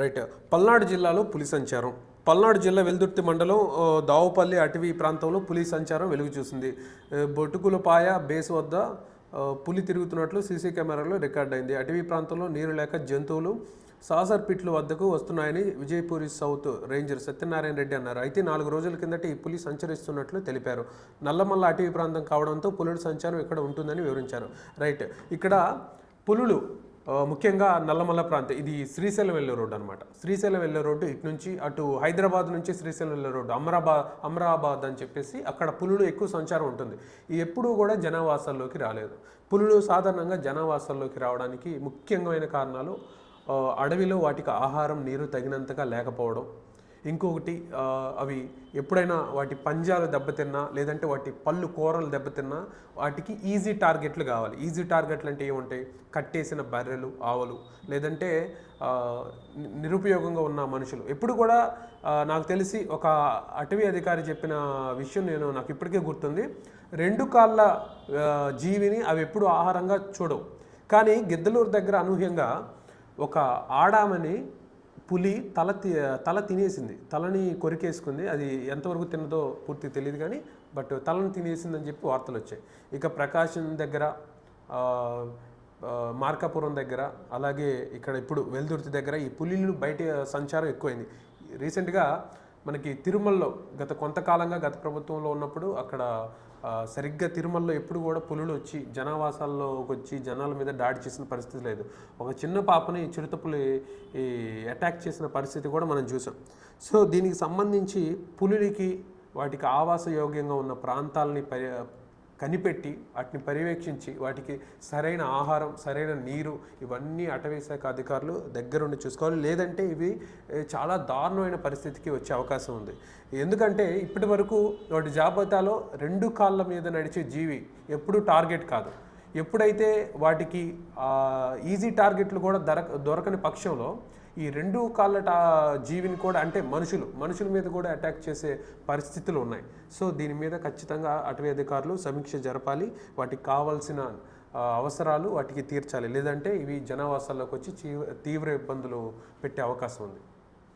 Right Palnadu జిల్లాలో పులి సంచారం. పల్నాడు జిల్లా వెల్దుర్తి మండలం దావుపల్లి అటవీ ప్రాంతంలో పులి సంచారం వెలుగు చూసింది. బొట్టుకులపాయ బేస్ వద్ద పులి తిరుగుతున్నట్లు సీసీ కెమెరాలో రికార్డ్ అయింది. అటవీ ప్రాంతంలో నీరు లేక జంతువులు సాసర్ పిట్ల వద్దకు వస్తున్నాయని విజయపూరి సౌత్ రేంజర్ సత్యనారాయణ రెడ్డి అన్నారు. అయితే నాలుగు రోజుల కిందట ఈ పులి సంచరిస్తున్నట్లు తెలిపారు. నల్లమల్ల అటవీ ప్రాంతం కావడంతో పులుల సంచారం ఇక్కడ ఉంటుందని వివరించారు. రైట్ ఇక్కడ పులులు ముఖ్యంగా నల్లమల్ల ప్రాంతం ఇది శ్రీశైలం వెళ్ళే రోడ్డు అనమాట శ్రీశైలం వెళ్ళే రోడ్డు ఇటు నుంచి అటు హైదరాబాద్ నుంచి శ్రీశైలం వెళ్ళే రోడ్డు అమరాబాద్ అమరాబాద్ అని చెప్పేసి అక్కడ పులులు ఎక్కువ సంచారం ఉంటుంది. ఇది ఎప్పుడూ కూడా జనావాసాల్లోకి రాలేదు. పులులు సాధారణంగా జనావాసాల్లోకి రావడానికి ముఖ్యమైన కారణాలు అడవిలో వాటికి ఆహారం నీరు తగినంతగా లేకపోవడం ఇంకొకటి అవి ఎప్పుడైనా వాటి పంజాలు దెబ్బతిన్నా లేదంటే వాటి పళ్ళు కూరలు దెబ్బతిన్నా వాటికి ఈజీ టార్గెట్లు కావాలి. ఈజీ టార్గెట్లు అంటే ఏముంటాయి? కట్టేసిన బర్రెలు ఆవులు లేదంటే నిరుపయోగంగా ఉన్న మనుషులు. ఎప్పుడు కూడా నాకు తెలిసి ఒక అటవీ అధికారి చెప్పిన విషయం నేను నాకు ఇప్పటికే గుర్తుంది. రెండు కాళ్ళ జీవిని అవి ఎప్పుడు ఆహారంగా చూడవు. కానీ గిద్దలూరు దగ్గర అనూహ్యంగా ఒక ఆడామని పులి తల తి తల తినేసింది. తలని కొరికేసుకుంది. అది ఎంతవరకు తిన్నదో పూర్తి తెలియదు కానీ బట్ తలను తినేసిందని చెప్పి వార్తలు వచ్చాయి. ఇక ప్రకాశం దగ్గర మార్కాపురం దగ్గర అలాగే ఇక్కడ ఇప్పుడు వెల్దుర్తి దగ్గర ఈ పులిలు బయట సంచారం ఎక్కువైంది. రీసెంట్గా మనకి తిరుమలలో గత కొంతకాలంగా గత ప్రభుత్వంలో ఉన్నప్పుడు అక్కడ సరిగ్గా తిరుమలలో ఎప్పుడు కూడా పులులు వచ్చి జనావాసాల్లోకి వచ్చి జనాల మీద దాడి చేసిన పరిస్థితి లేదు. ఒక చిన్న పాపని చిరుతపులి ఈ అటాక్ చేసిన పరిస్థితి కూడా మనం చూసాం. సో దీనికి సంబంధించి పులులకి వాటికి ఆవాస యోగ్యంగా ఉన్న ప్రాంతాలని పరి కనిపెట్టి వాటిని పర్యవేక్షించి వాటికి సరైన ఆహారం సరైన నీరు ఇవన్నీ అటవీ శాఖ అధికారులు దగ్గరుండి చూసుకోవాలి. లేదంటే ఇవి చాలా దారుణమైన పరిస్థితికి వచ్చే అవకాశం ఉంది. ఎందుకంటే ఇప్పటి వరకు వాటి జాబితాలో రెండు కాళ్ళ మీద నడిచే జీవి ఎప్పుడూ టార్గెట్ కాదు. ఎప్పుడైతే వాటికి ఈజీ టార్గెట్లు కూడా దొరక దొరకని పక్షంలో ఈ రెండు కాళ్ళ జీవిని కూడా అంటే మనుషులు మనుషుల మీద కూడా అటాక్ చేసే పరిస్థితులు ఉన్నాయి. సో దీని మీద ఖచ్చితంగా అటవీ అధికారులు సమీక్ష జరపాలి. వాటికి కావాల్సిన అవసరాలు వాటికి తీర్చాలి. లేదంటే ఇవి జనావాసాల్లోకి వచ్చి తీవ్ర ఇబ్బందులు పెట్టే అవకాశం ఉంది.